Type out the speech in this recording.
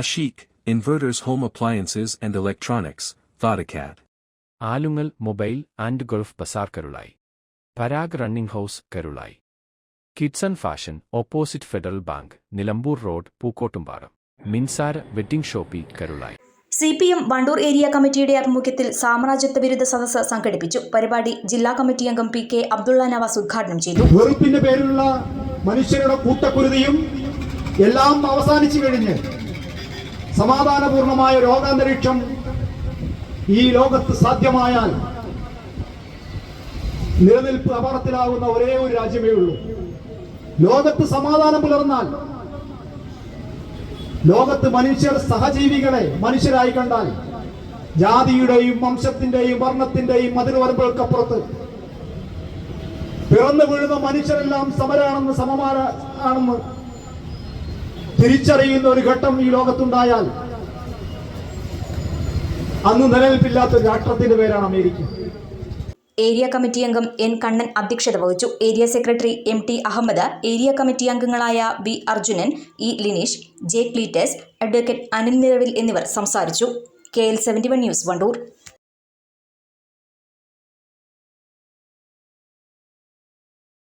Ashik, Inverters home appliances and electronics Thodacat. Alungal mobile and Gulf bazaar Karulai Parag running house Karulai. Kidson fashion opposite Federal Bank Nilambur road Pookkottumpadam Minsara wedding shoppy Karulai. C P M Wandoor area കമ്മിറ്റിയുടെ ആഭിമുഖ്യത്തിൽ സാമ്രാജ്യത്വ വിരുദ്ധ സദസ്സ് സംഘടിപ്പിച്ചു. പരിപാടി ജില്ലാ committee അംഗം P K Abdulla Nawaz ഉദ്ഘാടനം ചെയ്തു. വെറുപ്പിന്റെ പേരിലുള്ള മനുഷ്യരുടെ കൂട്ടക്കുരുതിയും എല്ലാം അവസാനിച്ചു കഴിഞ്ഞ്. സമാധാനപൂർണമായ രോഗാന്തരീക്ഷം ഈ ലോകത്ത് സാധ്യമായാൽ നിലനിൽപ്പ് അപകടത്തിലാവുന്ന ഒരേ ഒരു രാജ്യമേ ഉള്ളൂ. ലോകത്ത് സമാധാനം പുലർന്നാൽ ലോകത്ത് മനുഷ്യർ സഹജീവികളെ മനുഷ്യരായി കണ്ടാൽ ജാതിയുടെയും വംശത്തിന്റെയും വർണത്തിന്റെയും മതിൽവരമ്പുകൾക്കപ്പുറത്ത് പിറന്നു വീഴുന്ന മനുഷ്യരെല്ലാം സമരാണെന്ന് സമമാര ആണെന്ന് തിരിച്ചറിയുന്ന ഒരു ഘട്ടം ഈ ലോകത്തുണ്ടായാൽ അന്ന് നിലനിൽപ്പില്ലാത്ത രാഷ്ട്രത്തിന്റെ പേരാണ് അമേരിക്ക. ഏരിയ കമ്മിറ്റി അംഗം എൻ കണ്ണൻ അധ്യക്ഷത വഹിച്ചു. Area secretary M T Ahammed area committee അംഗങ്ങളായ B Arjunan E Lineesh J Cleetus advocate Anil Niravil എന്നിവർ സംസാരിച്ചു. K L seventy one news Wandoor.